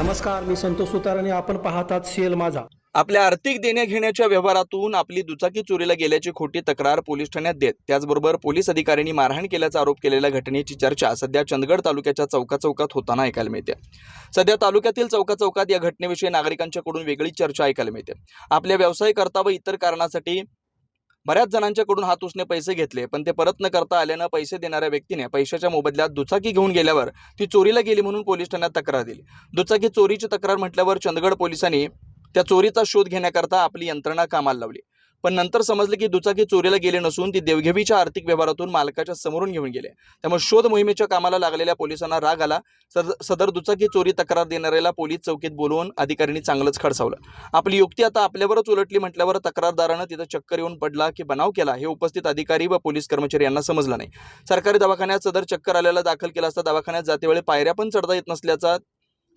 नमस्कार मी संतोष सुतार आणि आपण पाहतात सीएल माझा. आपल्या आर्थिक देण्या घेण्याच्या व्यवहारातून आपली दुचाकी चोरीला गेल्याची खोटी तक्रार पोलीस ठाण्यात देत. त्याचबरोबर पोलीस अधिकाऱ्यांनी मारहाण केल्याचा आरोप केलेल्या घटनेची चर्चा सध्या चंदगड तालुक्याच्या चौका चौकात होताना ऐकायला मिळते. सध्या तालुक्यातील चौका चौकात या घटनेविषयी नागरिकांच्याकडून वेगळी चर्चा ऐकायला मिळते. आपल्या व्यवसाय करता व इतर कारणासाठी बऱ्याच जणांच्याकडून हात उसने पैसे घेतले पण ते परत न करता आल्यानं पैसे देणाऱ्या व्यक्तीने पैशाच्या मोबदल्यात दुचाकी घेऊन गेल्यावर ती चोरीला गेली म्हणून पोलीस ठाण्यात तक्रार दिली. दुचाकी चोरीची तक्रार म्हटल्यावर चंदगड पोलिसांनी त्या चोरीचा शोध घेण्याकरता आपली यंत्रणा कामाला लावली. पण नंतर समजलं की दुचाकी चोरीला गेली नसून ती देवघेवीच्या आर्थिक व्यवहारातून मालकाच्या समोरून घेऊन गेले. त्यामुळे शोध मोहिमेच्या कामाला लागलेल्या पोलिसांना राग आला. सदर दुचाकी चोरी तक्रार देणाऱ्याला पोलीस चौकीत बोलवून अधिकाऱ्यांनी चांगलंच खडसावलं. आपली युक्ती आता आपल्यावरच उलटली म्हटल्यावर तक्रारदारानं तिथं चक्कर येऊन पडला की बनाव केला हे उपस्थित अधिकारी व पोलीस कर्मचारी यांना समजलं नाही. सरकारी दवाखान्यात सदर चक्कर आलेला दाखल केला असता दवाखान्यात जातेवेळी पायऱ्या पण चढता येत नसल्याचा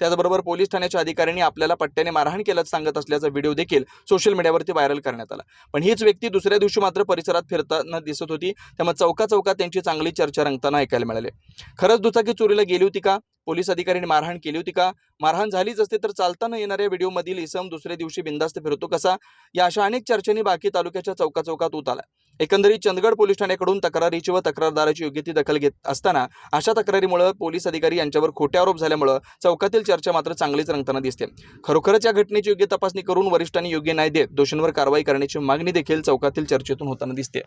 त्याचबरोबर पोलीस ठाण्याच्या अधिकाऱ्यांनी आपल्याला पट्ट्याने मारहाण केल्याचं सांगत असल्याचा व्हिडिओ देखील सोशल मीडियावरती व्हायरल करण्यात आला. पण हीच व्यक्ती दुसऱ्या दिवशी मात्र परिसरात फिरताना दिसत होती. त्यामुळे चौका चौकात त्यांची चांगली चर्चा रंगताना ऐकायला मिळाली. खरंच दुचाकी चोरीला गेली होती का? पोलीस अधिकाऱ्यांनी मारहाण केली होती का? मारहाण झालीच असते तर चालताना येणाऱ्या व्हिडिओमधील इसम दुसऱ्या दिवशी बिंदास्त फिरतो कसा? या अशा अनेक चर्चांनी बाकी तालुक्याच्या चौका चौकात उत आला. एकंदरीत चंदगड पोलीस ठाण्याकडून तक्रारीची व तक्रारदाराची योग्य ती दखल घेत असताना अशा तक्रारीमुळे पोलीस अधिकारी यांच्यावर खोटे आरोप झाल्यामुळं चौकातील चर्चा मात्र चांगलीच रंगताना दिसते. खरोखरच या घटनेची योग्य तपासणी करून वरिष्ठांनी योग्य न्याय देत दोषींवर कारवाई करण्याची मागणी देखील चौकातील चर्चेतून होताना दिसते.